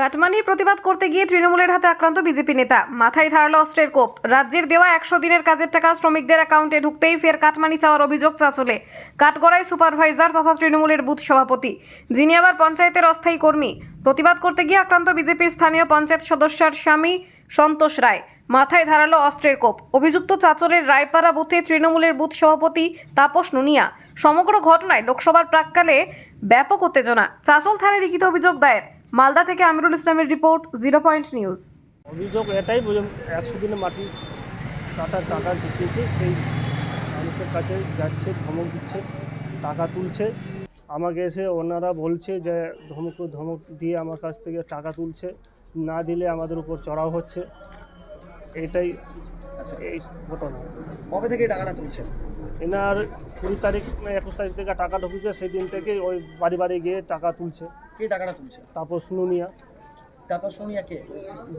কাটমানির প্রতিবাদ করতে গিয়ে তৃণমূলের হাতে আক্রান্ত বিজেপি নেতা। মাথায় ধারালো অস্ত্রের কোপ। রাজ্যের দেওয়া একশো দিনের কাজের টাকা শ্রমিকদের অ্যাকাউন্টে ঢুকতেই ফের কাটমানি চাওয়ার অভিযোগ চাচলে। কাঠগড়ায় সুপারভাইজার তথা তৃণমূলের বুথ সভাপতি। যিনি আবার পঞ্চায়েতের অস্থায়ী কর্মী। প্রতিবাদ করতে গিয়ে আক্রান্ত বিজেপির স্থানীয় পঞ্চায়েত সদস্যার স্বামী সন্তোষ রায়। মাথায় ধারালো অস্ত্রের কোপ। অভিযুক্ত চাচলের রায়পাড়া বুথে তৃণমূলের বুথ সভাপতি তাপস নুনিয়া। সমগ্র ঘটনায় লোকসভার প্রাককালে ব্যাপক উত্তেজনা। চাচল থানায় লিখিত অভিযোগ দায়ের। মালদা থেকে আমিরুল ইসলামের রিপোর্ট, জিরো পয়েন্ট নিউজ। অভিযোগ এটাই একশো দিনে মাটি কাটার টাকা ঢুকিয়েছে সেই মানুষের কাছে যাচ্ছে, ধমক দিচ্ছে, টাকা তুলছে। আমাকে এসে ওনারা বলছে যে ধমক ধমক দিয়ে আমার কাছ থেকে টাকা তুলছে, না দিলে আমাদের উপর চড়াও হচ্ছে। এটাই এই ঘটনা। কবে থেকে টাকাটা তুলছেন? এনার কুড়ি তারিখ না একুশ তারিখ থেকে টাকা ঢুকেছে সেই দিন থেকে ওই বাড়ি বাড়ি গিয়ে টাকা তুলছে। কে টাকাটা তুলছে? তারপর শুনুনিয়া তারপর শুনিয়া কে?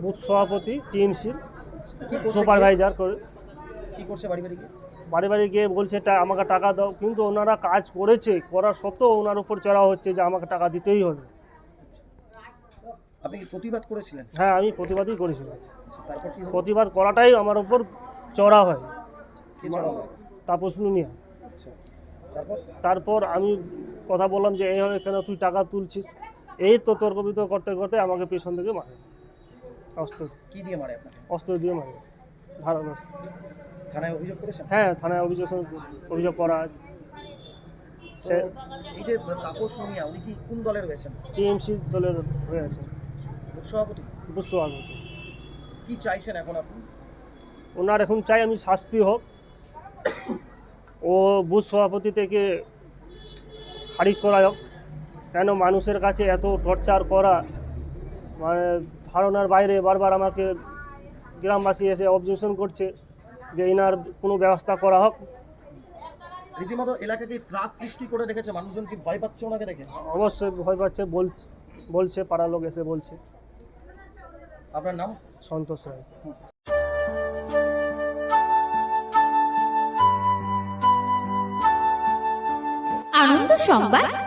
বুথ সভাপতি টিএমসির করছে? সুপারভাইজার করে। কি করছে বাড়ি বাড়ি গিয়ে? বাড়ি বাড়ি গিয়ে বলছে আমাকে টাকা দাও। কিন্তু ওনারা কাজ করেছে করার সত্ত্বেও ওনার উপর চড়া হচ্ছে যে আমাকে টাকা দিতেই হবে। আপনি কি প্রতিবাদ করেছিলেন? হ্যাঁ আমি প্রতিবাদই করেছিলাম। আচ্ছা তারপর কি হলো? প্রতিবাদ করাটাই আমার উপর চড়া হয়। কে? তাপস নুনিয়া আচ্ছা তারপর? তারপর আমি কথা বললাম যে এইভাবে কেন তুই টাকা তুলছিস? এই তো তর্ক বিতর্ক করতে করতে আমাকে পেছন থেকে মারে। অস্ত্র কি দিয়ে মারে আপনাকে? অস্ত্র দিয়ে মারে। ধারালো থানায় অভিযোগ করেছেন? হ্যাঁ থানায় অভিযোগ অভিযোগ করা তো সে এই যে তাপস উনি কি কোন দলে রয়েছেন টিএমসি দলের হয়ে আছে সভাপতি কি চাইছেন এখন আপনি? ওনার এখন চাই আমি শাস্তি হোক। ও বুথ সভাপতি থেকে খারিজ করা হোক। কেন মানুষের কাছে এত টর্চার করা? মানে ধারণার বাইরে বারবার আমাকে গ্রামবাসী এসে অবজেকশন করছে যে এনার কোনো ব্যবস্থা করা হোক। রীতিমতো এলাকাকে ত্রাস সৃষ্টি করে রেখেছে মানুষজন কি ভয় পাচ্ছে ওনাকে দেখে? অবশ্যই ভয় পাচ্ছে বল বলছে পাড়ার লোক এসে বলছে। আপনার নাম? সন্তোষ রায়। আনন্দ সংবাদ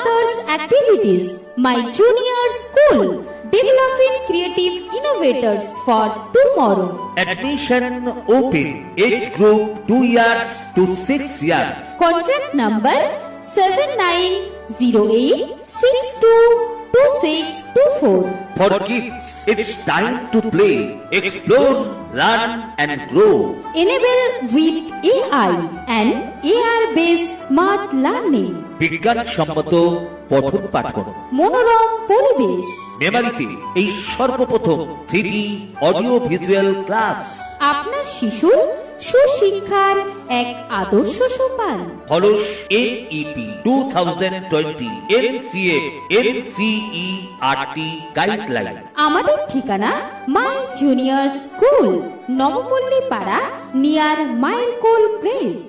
others activities. My junior school, developing creative innovators for tomorrow. Admission open, age group 2 years to 6 years. Contract number 7908622624. For kids, it's time to play, explore, learn and grow. Enable with AI and AR-based smart learning. বিজ্ঞানসম্মত পঠন পাঠন। মনোরম পরিবেশ। মেমারিতে এই সর্বপ্রথম three audio visual class আপনার শিশু সুশিক্ষার এক আদর্শ সোপান। Follows NEP two thousand twenty NCA NCERT guideline আমাদের ঠিকানা মাই জুনিয়র স্কুল নবপল্লী পাড়া নিয়ার মাইলকোল প্রেস